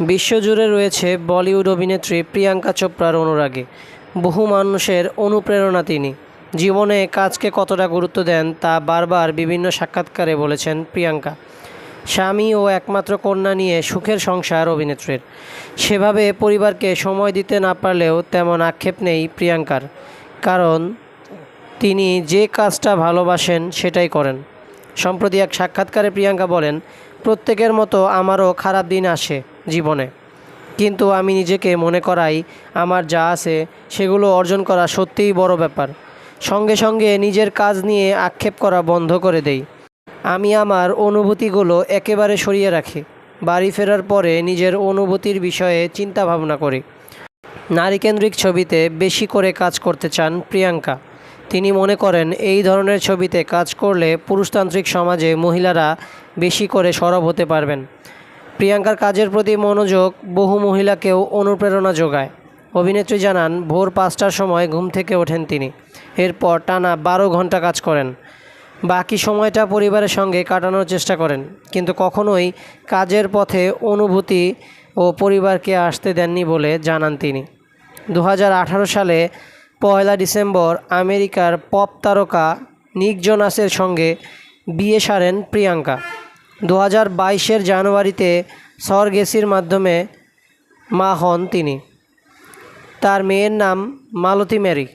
বিশ্বজুড়ে রয়েছে বলিউড অভিনেত্রী প্রিয়াঙ্কা চোপড়ার অনুরাগে। বহু মানুষের অনুপ্রেরণা তিনি। জীবনে কাজকে কতটা গুরুত্ব দেন তা বারবার বিভিন্ন সাক্ষাৎকারে বলেছেন প্রিয়াঙ্কা। স্বামী ও একমাত্র কন্যা নিয়ে সুখের সংসার অভিনেত্রীর। সেভাবে পরিবারকে সময় দিতে না পারলেও তেমন আক্ষেপ নেই প্রিয়াঙ্কার। কারণ তিনি যে কাজটা ভালোবাসেন সেটাই করেন। সম্প্রতি এক সাক্ষাৎকারে প্রিয়াঙ্কা বলেন, প্রত্যেকের মতো আমারও খারাপ দিন আসে। জীবনে। কিন্তু আমি নিজেকে মনে করাই আমার যা আছে সেগুলো অর্জন করা সত্যিই বড় ব্যাপার। সঙ্গে সঙ্গে নিজের কাজ নিয়ে আক্ষেপ করা বন্ধ করে দেই। আমি আমার অনুভূতিগুলো একেবারে সরিয়ে রাখি। বাড়ি ফেরার পরে নিজের অনুভূতির বিষয়ে চিন্তা ভাবনা করি। নারীকেন্দ্রিক ছবিতে বেশি করে কাজ করতে চান প্রিয়াঙ্কা। তিনি মনে করেন এই ধরনের ছবিতে কাজ করলে পুরুষতান্ত্রিক সমাজে মহিলারা বেশি করে সরব হতে পারবেন। প্রিয়াঙ্কার কাজের প্রতি মনোযোগ বহু মহিলাকেও অনুপ্রেরণা যোগায়। অভিনেত্রী জানান, ভোর পাঁচটার সময় ঘুম থেকে ওঠেন তিনি। এরপর টানা বারো ঘণ্টা কাজ করেন। বাকি সময়টা পরিবারের সঙ্গে কাটানোর চেষ্টা করেন, কিন্তু কখনোই কাজের পথে অনুভূতি ও পরিবারকে আসতে দেননি বলে জানান তিনি। দু হাজার আঠারো সালে পয়লা ডিসেম্বর আমেরিকার পপ তারকা নিক জোনাসের সঙ্গে বিয়ে সারেন প্রিয়াঙ্কা। দু হাজার বাইশের জানুয়ারিতে সরগেসির মাধ্যমে মা হন তিনি। তার মেয়ের নাম মালতী মেরি।